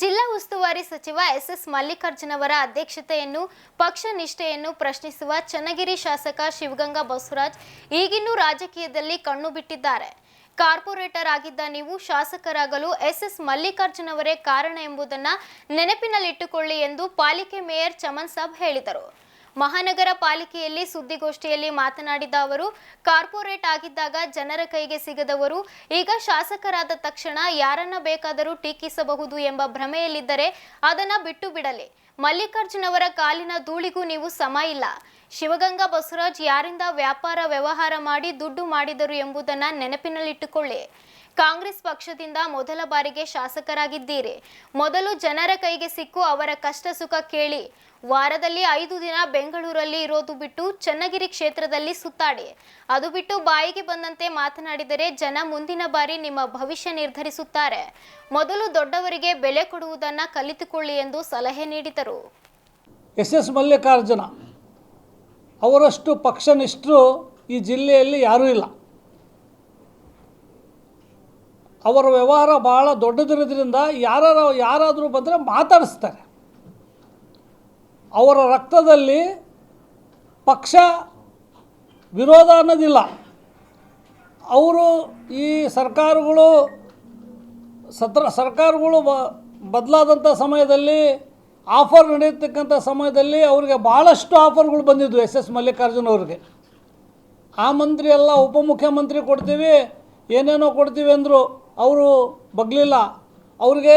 ಜಿಲ್ಲಾ ಉಸ್ತುವಾರಿ ಸಚಿವ ಎಸ್ಎಸ್ ಮಲ್ಲಿಕಾರ್ಜುನ್ ಅವರ ಅಧ್ಯಕ್ಷತೆಯನ್ನು, ಪಕ್ಷ ನಿಷ್ಠೆಯನ್ನು ಪ್ರಶ್ನಿಸುವ ಚನ್ನಗಿರಿ ಶಾಸಕ ಶಿವಗಂಗಾ ಬಸವರಾಜ್ ಈಗಿನ್ನೂ ರಾಜಕೀಯದಲ್ಲಿ ಕಣ್ಣು ಬಿಟ್ಟಿದ್ದಾರೆ. ಕಾರ್ಪೊರೇಟರ್ ಆಗಿದ್ದ ನೀವು ಶಾಸಕರಾಗಲು ಎಸ್ ಮಲ್ಲಿಕಾರ್ಜುನ್ ಅವರೇ ಕಾರಣ ಎಂಬುದನ್ನು ನೆನಪಿನಲ್ಲಿಟ್ಟುಕೊಳ್ಳಿ ಎಂದು ಪಾಲಿಕೆ ಮೇಯರ್ ಚಮನ್ ಸಾಬ್ ಹೇಳಿದರು. ಮಹಾನಗರ ಪಾಲಿಕೆಯಲ್ಲಿ ಸುದ್ದಿಗೋಷ್ಠಿಯಲ್ಲಿ ಮಾತನಾಡಿದ ಅವರು, ಕಾರ್ಪೊರೇಟ್ ಆಗಿದ್ದಾಗ ಜನರ ಕೈಗೆ ಸಿಗದವರು, ಈಗ ಶಾಸಕರಾದ ತಕ್ಷಣ ಯಾರನ್ನ ಬೇಕಾದರೂ ಟೀಕಿಸಬಹುದು ಎಂಬ ಭ್ರಮೆಯಲ್ಲಿದ್ದರೆ ಅದನ್ನ ಬಿಟ್ಟು ಬಿಡಲಿ. ಮಲ್ಲಿಕಾರ್ಜುನ್ ಅವರ ಕಾಲಿನ ಧೂಳಿಗೂ ನೀವು ಸಮ ಇಲ್ಲ. ಶಿವಗಂಗಾ ಬಸವರಾಜ್ ಯಾರಿಂದ ವ್ಯಾಪಾರ ವ್ಯವಹಾರ ಮಾಡಿ ದುಡ್ಡು ಮಾಡಿದರು ಎಂಬುದನ್ನ ನೆನಪಿನಲ್ಲಿಟ್ಟುಕೊಳ್ಳಿ. ಕಾಂಗ್ರೆಸ್ ಪಕ್ಷದಿಂದ ಮೊದಲ ಬಾರಿಗೆ ಶಾಸಕರಾಗಿದ್ದೀರಿ. ಮೊದಲು ಜನರ ಕೈಗೆ ಸಿಕ್ಕು ಅವರ ಕಷ್ಟ ಸುಖ ಕೇಳಿ. ವಾರದಲ್ಲಿ ಐದು ದಿನ ಬೆಂಗಳೂರಲ್ಲಿ ಇರೋದು ಬಿಟ್ಟು ಚನ್ನಗಿರಿ ಕ್ಷೇತ್ರದಲ್ಲಿ ಸುತ್ತಾಡಿ. ಅದು ಬಿಟ್ಟು ಬಾಯಿಗೆ ಬಂದಂತೆ ಮಾತನಾಡಿದರೆ ಜನ ಮುಂದಿನ ಬಾರಿ ನಿಮ್ಮ ಭವಿಷ್ಯ ನಿರ್ಧರಿಸುತ್ತಾರೆ. ಮೊದಲು ದೊಡ್ಡವರಿಗೆ ಬೆಲೆ ಕೊಡುವುದನ್ನು ಕಲಿತುಕೊಳ್ಳಿ ಎಂದು ಸಲಹೆ ನೀಡಿದರು. ಎಸ್ ಎಸ್ ಮಲ್ಲಿಕಾರ್ಜುನ ಅವರಷ್ಟು ಪಕ್ಷನಿಷ್ಠರು ಈ ಜಿಲ್ಲೆಯಲ್ಲಿ ಯಾರೂ ಇಲ್ಲ. ಅವರ ವ್ಯವಹಾರ ಭಾಳ ದೊಡ್ಡದಿರೋದ್ರಿಂದ ಯಾರ ಯಾರಾದರೂ ಬಂದರೆ ಮಾತಾಡಿಸ್ತಾರೆ. ಅವರ ರಕ್ತದಲ್ಲಿ ಪಕ್ಷ ವಿರೋಧ ಅನ್ನೋದಿಲ್ಲ. ಅವರು ಈ ಸರ್ಕಾರಗಳು ಸತ್ರ ಸರ್ಕಾರಗಳು ಬದಲಾದಂಥ ಸಮಯದಲ್ಲಿ ಆಫರ್ ನಡೆಯತಕ್ಕಂಥ ಸಮಯದಲ್ಲಿ ಅವರಿಗೆ ಭಾಳಷ್ಟು ಆಫರ್ಗಳು ಬಂದಿದ್ವು ಎಸ್ ಎಸ್ ಮಲ್ಲಿಕಾರ್ಜುನ್ ಅವ್ರಿಗೆ. ಆ ಮಂತ್ರಿ ಎಲ್ಲ ಉಪಮುಖ್ಯಮಂತ್ರಿ ಕೊಡ್ತೀವಿ, ಏನೇನೋ ಕೊಡ್ತೀವಿ ಅಂದರು ಅವರು ಬಗ್ಲಿಲ್ಲ. ಅವ್ರಿಗೆ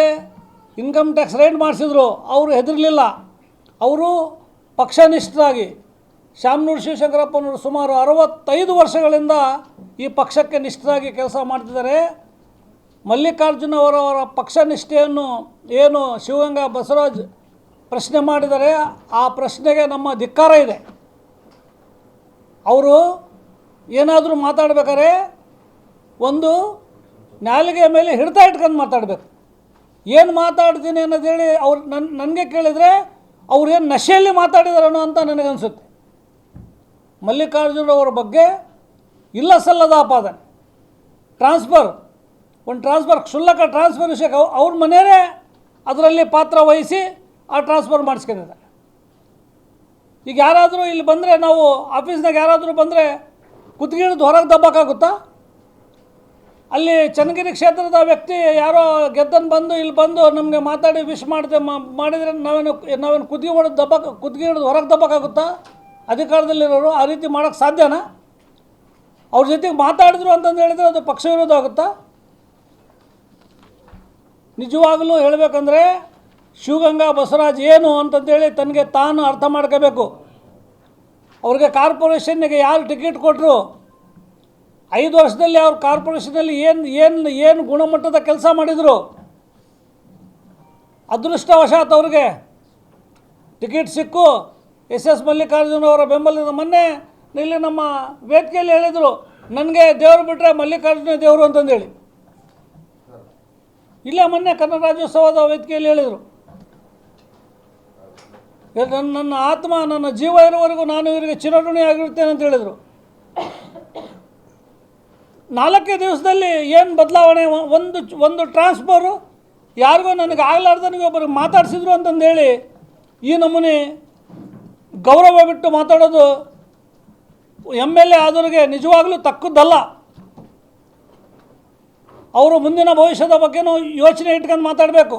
ಇನ್ಕಮ್ ಟ್ಯಾಕ್ಸ್ ರೈಡ್ ಮಾಡಿಸಿದ್ರು, ಅವರು ಹೆದರಲಿಲ್ಲ. ಅವರು ಪಕ್ಷನಿಷ್ಠರಾಗಿ, ಶಾಮನೂರು ಶಿವಶಂಕರಪ್ಪನವರು ಸುಮಾರು ಅರವತ್ತೈದು ವರ್ಷಗಳಿಂದ ಈ ಪಕ್ಷಕ್ಕೆ ನಿಷ್ಠರಾಗಿ ಕೆಲಸ ಮಾಡ್ತಿದ್ದಾರೆ. ಮಲ್ಲಿಕಾರ್ಜುನ ಅವರವರ ಪಕ್ಷನಿಷ್ಠೆಯನ್ನು ಏನು ಶಿವಗಂಗಾ ಬಸವರಾಜ್ ಪ್ರಶ್ನೆ ಮಾಡಿದರೆ ಆ ಪ್ರಶ್ನೆಗೆ ನಮ್ಮ ಧಿಕ್ಕಾರ ಇದೆ. ಅವರು ಏನಾದರೂ ಮಾತಾಡ್ಬೇಕಾದ್ರೆ ಒಂದು ನಾಲಿಗೆ ಮೇಲೆ ಹಿಡ್ತಾ ಇಟ್ಕೊಂಡು ಮಾತಾಡಬೇಕು. ಏನು ಮಾತಾಡ್ತೀನಿ ಅನ್ನೋದೇಳಿ ಅವ್ರು ನನ್ನ ನನಗೆ ಕೇಳಿದರೆ ಅವ್ರು ಏನು ನಶೆಯಲ್ಲಿ ಮಾತಾಡಿದಾರನೋ ಅಂತ ನನಗನ್ಸುತ್ತೆ. ಮಲ್ಲಿಕಾರ್ಜುನ ಅವರ ಬಗ್ಗೆ ಇಲ್ಲ ಸಲ್ಲದ ಆಪಾದನೆ. ಟ್ರಾನ್ಸ್ಫರ್, ಒಂದು ಟ್ರಾನ್ಸ್ಫರ್, ಕ್ಷುಲ್ಲಕ ಟ್ರಾನ್ಸ್ಫರ್ ವಿಷಯಕ್ಕೆ ಅವ್- ಅವ್ರ ಮನೆಯವರೇ ಅದರಲ್ಲಿ ಪಾತ್ರ ವಹಿಸಿ ಆ ಟ್ರಾನ್ಸ್ಫರ್ ಮಾಡಿಸ್ಕೊಂಡಿದ್ದಾರೆ. ಈಗ ಯಾರಾದರೂ ಇಲ್ಲಿ ಬಂದರೆ ನಾವು ಆಫೀಸ್ನಾಗ ಯಾರಾದರೂ ಬಂದರೆ ಕುತ್ತಿಗಿಳಿದು ಹೊರಗೆ ದಬ್ಬಕ್ಕಾಗುತ್ತಾ? ಅಲ್ಲಿ ಚನ್ನಗಿರಿ ಕ್ಷೇತ್ರದ ವ್ಯಕ್ತಿ ಯಾರೋ ಗೆದ್ದನ್ ಬಂದು ಇಲ್ಲಿ ಬಂದು ನಮಗೆ ಮಾತಾಡಿ ವಿಶ್ ಮಾಡಿದೆ ಮಾಡಿದರೆ ನಾವೇನು ನಾವೇನು ಕುತ್ತಿಗೆ ಹೊಡೆದು ದಬ್ಬಕ್ಕೆ ಕುತ್ತಿಗೆ ಹಿಡಿದು ಹೊರಗೆ ದಬ್ಬಕ್ಕಾಗುತ್ತಾ? ಅಧಿಕಾರದಲ್ಲಿರೋರು ಆ ರೀತಿ ಮಾಡೋಕ್ಕೆ ಸಾಧ್ಯನಾ? ಅವ್ರ ಜೊತೆಗೆ ಮಾತಾಡಿದ್ರು ಅಂತಂದು ಹೇಳಿದರೆ ಅದು ಪಕ್ಷ ವಿರೋಧ ಆಗುತ್ತಾ? ನಿಜವಾಗಲೂ ಹೇಳಬೇಕಂದ್ರೆ ಶಿವಗಂಗಾ ಬಸವರಾಜ್ ಏನು ಅಂತಂದೇಳಿ ತನಗೆ ತಾನು ಅರ್ಥ ಮಾಡ್ಕೋಬೇಕು. ಅವ್ರಿಗೆ ಕಾರ್ಪೊರೇಷನ್ನಿಗೆ ಯಾರು ಟಿಕೆಟ್ ಕೊಟ್ಟರು ಐದು ವರ್ಷದಲ್ಲಿ ಅವ್ರ ಕಾರ್ಪೊರೇಷನಲ್ಲಿ ಏನು ಏನು ಏನು ಗುಣಮಟ್ಟದ ಕೆಲಸ ಮಾಡಿದರು? ಅದೃಷ್ಟವಶಾತ್ ಅವ್ರಿಗೆ ಟಿಕೆಟ್ ಸಿಕ್ಕು. ಎಸ್ ಎಸ್ ಮಲ್ಲಿಕಾರ್ಜುನ ಅವರ ಬೆಂಬಲದ ಮೊನ್ನೆ ಇಲ್ಲಿ ನಮ್ಮ ವೇದಿಕೆಯಲ್ಲಿ ಹೇಳಿದರು, ನನಗೆ ದೇವರು ಬಿಟ್ಟರೆ ಮಲ್ಲಿಕಾರ್ಜುನ ದೇವರು ಅಂತಂದೇಳಿ. ಇಲ್ಲೇ ಮೊನ್ನೆ ಕನ್ನಡ ರಾಜ್ಯೋತ್ಸವದ ವೇದಿಕೆಯಲ್ಲಿ ಹೇಳಿದರು. ನನ್ನ ನನ್ನ ಆತ್ಮ, ನನ್ನ ಜೀವ ಇರುವವರೆಗೂ ನಾನು ಇವರಿಗೆ ಚಿರಋಣಿ ಆಗಿರುತ್ತೇನೆ ಅಂತ ಹೇಳಿದರು. ನಾಲ್ಕೇ ದಿವಸದಲ್ಲಿ ಏನು ಬದಲಾವಣೆ? ಒಂದು ಒಂದು ಟ್ರಾನ್ಸ್ಫರು ಯಾರಿಗೋ ನನಗೆ ಆಗಲಾರ್ದನಿಗೆ ಒಬ್ಬರು ಮಾತಾಡಿಸಿದ್ರು ಅಂತಂದೇಳಿ ಈ ನಮೂನೆ ಗೌರವ ಬಿಟ್ಟು ಮಾತಾಡೋದು ಎಂ ಎಲ್ ಎ ಆದವ್ರಿಗೆ ನಿಜವಾಗ್ಲೂ ತಕ್ಕದ್ದಲ್ಲ ಅವರು ಮುಂದಿನ ಭವಿಷ್ಯದ ಬಗ್ಗೆನೂ ಯೋಚನೆ ಇಟ್ಕೊಂಡು ಮಾತಾಡಬೇಕು.